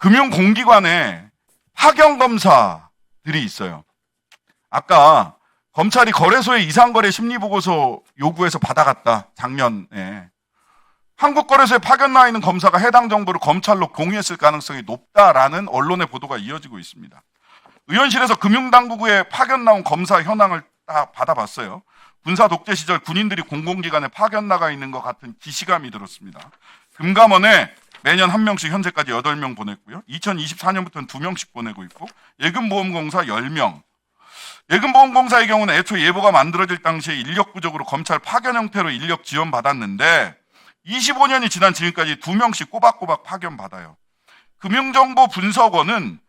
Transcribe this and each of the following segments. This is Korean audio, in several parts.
금융공기관에 파견 검사들이 있어요. 아까 검찰이 거래소에 이상거래 심리보고서 요구해서 받아갔다 작년에 한국 거래소에 파견 나와 있는 검사가 해당 정보를 검찰로 공유했을 가능성이 높다라는 언론의 보도가 이어지고 있습니다. 의원실에서 금융당국에 파견 나온 검사 현황을 다 받아봤어요. 군사 독재 시절 군인들이 공공기관에 파견 나가 있는 것 같은 기시감이 들었습니다. 금감원에 매년 한 명씩 현재까지 8명 보냈고요. 2024년부터는 2명씩 보내고 있고 예금보험공사 10명. 예금보험공사의 경우는 애초 예보가 만들어질 당시에 인력 부족으로 검찰 파견 형태로 인력 지원 받았는데 25년이 지난 지금까지 2명씩 꼬박꼬박 파견 받아요. 금융정보 분석원은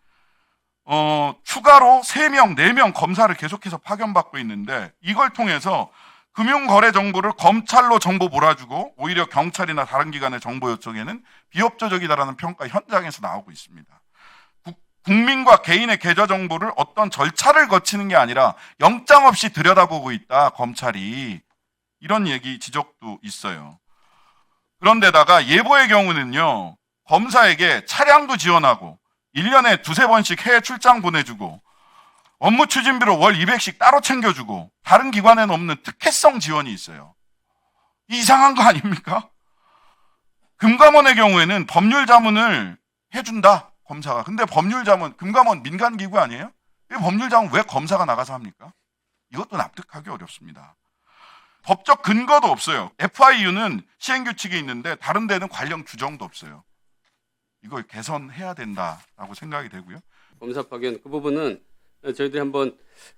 어, 추가로 3명, 4명 검사를 계속해서 파견받고 있는데 이걸 통해서 금융거래 정보를 검찰로 정보 몰아주고 오히려 경찰이나 다른 기관의 정보 요청에는 비협조적이다라는 평가 현장에서 나오고 있습니다. 국- 국민과 개인의 계좌 정보를 어떤 절차를 거치는 게 아니라 영장 없이 들여다보고 있다 검찰이 이런 얘기 지적도 있어요. 그런데다가 예보의 경우는요 검사에게 차량도 지원하고 1년에 두세 번씩 해외 출장 보내주고 업무 추진비로 월 200씩 따로 챙겨주고 다른 기관에는 없는 특혜성 지원이 있어요. 이상한 거 아닙니까? 금감원의 경우에는 법률 자문을 해준다 검사가. 근데 법률 자문 금감원 민간 기구 아니에요? 이 법률 자문 왜 검사가 나가서 합니까? 이것도 납득하기 어렵습니다. 법적 근거도 없어요. FIU는 시행 규칙이 있는데 다른 데는 관련 규정도 없어요. 이걸 개선해야 된다라고 생각이 되고요. 검사 파견 그 부분은 저희들이 한번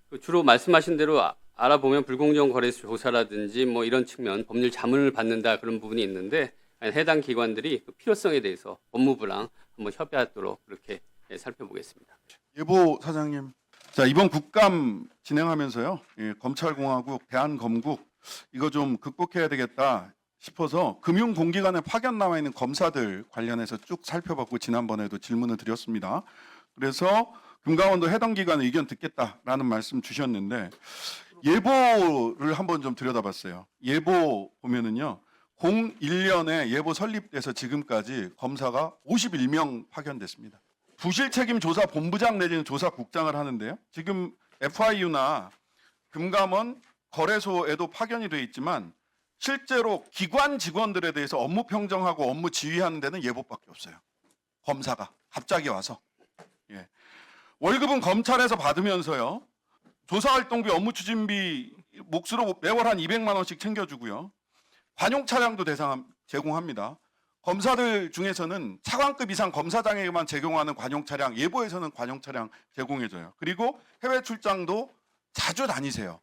그 주로 말씀하신 대로 아- 알아보면 불공정 거래 조사라든지 뭐 이런 측면 법률 자문을 받는다 그런 부분이 있는데 해당 기관들이 그 필요성에 대해서 법무부랑 한번 협의하도록 그렇게 예, 살펴보겠습니다. 예보 사장님. 자 이번 국감 진행하면서요 예, 검찰공화국 대한검국 이거 좀 극복해야 되겠다 싶어서 금융공기관에 파견 나와 있는 검사들 관련해서 쭉 살펴봤고 지난번에도 질문을 드렸습니다. 그래서 금감원도 해당 기관의 의견 듣겠다라는 말씀 주셨는데 예보를 한번 좀 들여다봤어요. 예보 보면은요. 01년에 예보 설립돼서 지금까지 검사가 51명 파견됐습니다. 부실 책임 조사 본부장 내지는 조사 국장을 하는데요. 지금 FIU나 금감원 거래소에도 파견이 돼 있지만 실제로 기관 직원들에 대해서 업무 평정하고 업무 지휘하는 데는 예보밖에 없어요. 검사가 갑자기 와서 예. 월급은 검찰에서 받으면서요. 조사활동비, 업무 추진비 몫으로 매월 한 200만 원씩 챙겨주고요. 관용 차량도 대상 제공합니다. 검사들 중에서는 차관급 이상 검사장에게만 제공하는 관용 차량, 예보에서는 관용 차량 제공해줘요. 그리고 해외 출장도 자주 다니세요.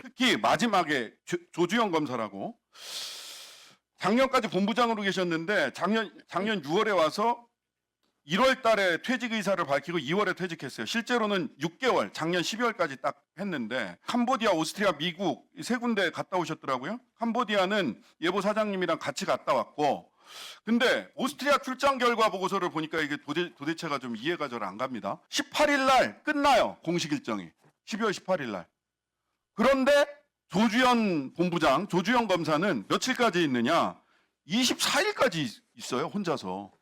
특히 마지막에 조- 조주영 검사라고 작년까지 본부장으로 계셨는데 작년 작년 6월에 와서 1월 달에 퇴직 의사를 밝히고 2월에 퇴직했어요. 실제로는 6개월, 작년 12월까지 딱 했는데 캄보디아, 오스트리아, 미국 이세 군데 갔다 오셨더라고요. 캄보디아는 예보 사장님이랑 같이 갔다 왔고 근데 오스트리아 출장 결과 보고서를 보니까 이게 도대, 도대 체가 좀 이해가 잘 안 갑니다. 18일 날 끝나요. 공식 일정이. 12월 18일 날. 그런데 조주현 본부장, 조주현 검사는 며칠까지 있느냐? 24일까지 있어요. 혼자서.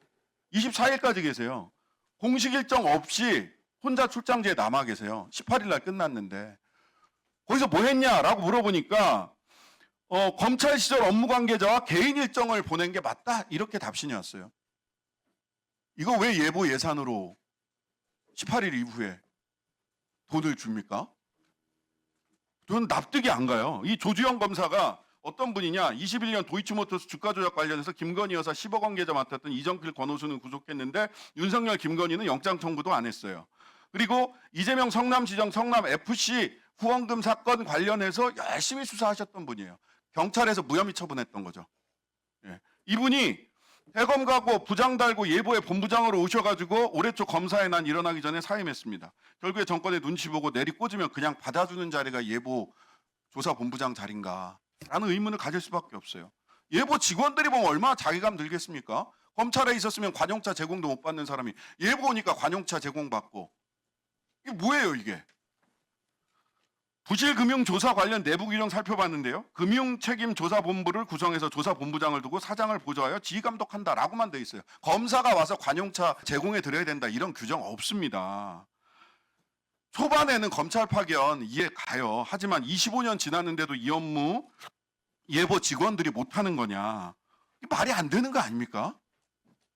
24일까지 계세요. 공식 일정 없이 혼자 출장지에 남아 계세요. 18일 날 끝났는데. 거기서 뭐 했냐라고 물어보니까 어, 검찰 시절 업무 관계자와 개인 일정을 보낸 게 맞다. 이렇게 답신이 왔어요. 이거 왜 예보 예산으로 18일 이후에 돈을 줍니까? 저는 납득이 안 가요. 이 조주영 검사가 어떤 분이냐? 21년 도이치모터스 주가 조작 관련해서 김건희 여사 10억 원 계좌 맡았던 이정필 권오수는 구속했는데 윤석열 김건희는 영장 청구도 안 했어요. 그리고 이재명 성남시장 성남 FC 후원금 사건 관련해서 열심히 수사하셨던 분이에요. 경찰에서 무혐의 처분했던 거죠. 예. 이분이 대검 가고 부장 달고 예보에 본부장으로 오셔가지고 올해 초 검사의 난 일어나기 전에 사임했습니다. 결국에 정권의 눈치 보고 내리 꽂으면 그냥 받아주는 자리가 예보 조사 본부장 자리인가? 라는 의문을 가질 수밖에 없어요. 예보 직원들이 보면 얼마나 자괴감 들겠습니까? 검찰에 있었으면 관용차 제공도 못 받는 사람이 예보 오니까 관용차 제공받고 이게 뭐예요 이게? 부실금융조사 관련 내부 규정 살펴봤는데요. 금융책임조사본부를 구성해서 조사본부장을 두고 사장을 보좌하여 지휘감독한다라고만 돼 있어요. 검사가 와서 관용차 제공해 드려야 된다 이런 규정 없습니다. 초반에는 검찰 파견 이해 가요. 하지만 25년 지났는데도 이 업무 예보 직원들이 못하는 거냐? 말이 안 되는 거 아닙니까?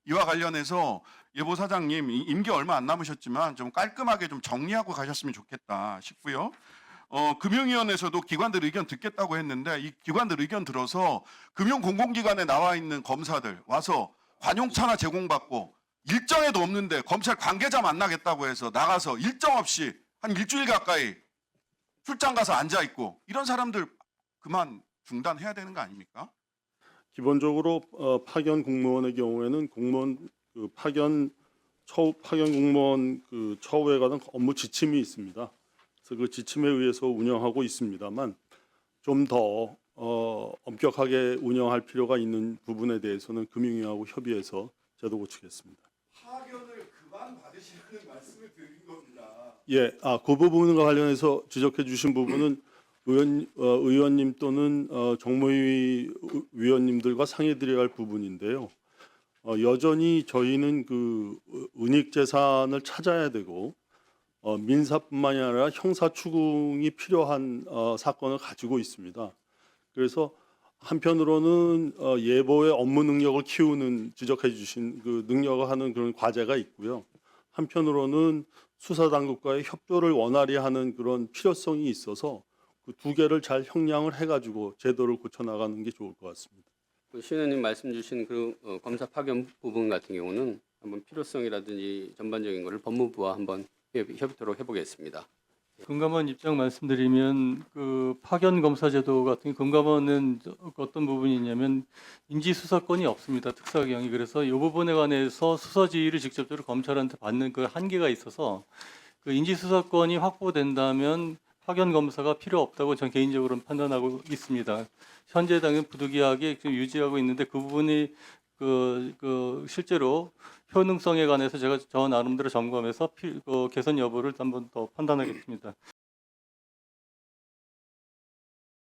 이와 관련해서 예보 사장님 이- 임기 얼마 안 남으셨지만 좀 깔끔하게 좀 정리하고 가셨으면 좋겠다 싶고요. 어, 금융위원회에서도 기관들 의견 듣겠다고 했는데 이 기관들 의견 들어서 금융공공기관에 나와 있는 검사들 와서 관용차나 제공받고 일정에도 없는데 검찰 관계자 만나겠다고 해서 나가서 일정 없이 한 일주일 가까이 출장 가서 앉아 있고 이런 사람들 그만 중단해야 되는 거 아닙니까? 기본적으로 어, 파견 공무원의 경우에는 공무원 그 파견 처우 파견 공무원 그 처우에 관한 업무 지침이 있습니다. 그래서 그 지침에 의해서 운영하고 있습니다만 좀더 어, 엄격하게 운영할 필요가 있는 부분에 대해서는 금융위하고 협의해서 제도 고치겠습니다. 파견을 그만 받으시라는 말씀을 드린 겁니다. 예, 아, 그 부분과 관련해서 지적해 주신 부분은 의원, 어, 의원님 또는 어, 정무위 위원님들과 상의드려야 할 부분인데요. 어, 여전히 저희는 그 은닉 재산을 찾아야 되고 어, 민사뿐만이 아니라 형사 추궁이 필요한 어, 사건을 가지고 있습니다. 그래서 한편으로는 어, 예보의 업무 능력을 키우는 지적해 주신 그 능력을 하는 그런 과제가 있고요. 한편으로는 수사 당국과의 협조를 원활히 하는 그런 필요성이 있어서 그 두 개를 잘 형량을 해가지고 제도를 고쳐 나가는 게 좋을 것 같습니다. 그신 의원님 말씀 주신 그 어, 검사 파견 부분 같은 경우는 한번 필요성이라든지 전반적인 거를 법무부와 한번 협의- 협의토록 해보겠습니다. 금감원 입장 말씀드리면 그 파견 검사 제도 같은 금감원은 저- 어떤 부분이 있냐면 인지 수사권이 없습니다 특사경이 그래서 이 부분에 관해서 수사 지휘를 직접적으로 검찰한테 받는 그 한계가 있어서 그 인지 수사권이 확보된다면 파견 검사가 필요 없다고 전 개인적으로는 판단하고 있습니다. 현재 당연 부득이하게 지금 유지하고 있는데 그 부분이 그, 그 실제로 효능성에 관해서 제가 저 나름대로 점검해서 피, 그 개선 여부를 한번 더 판단하겠습니다.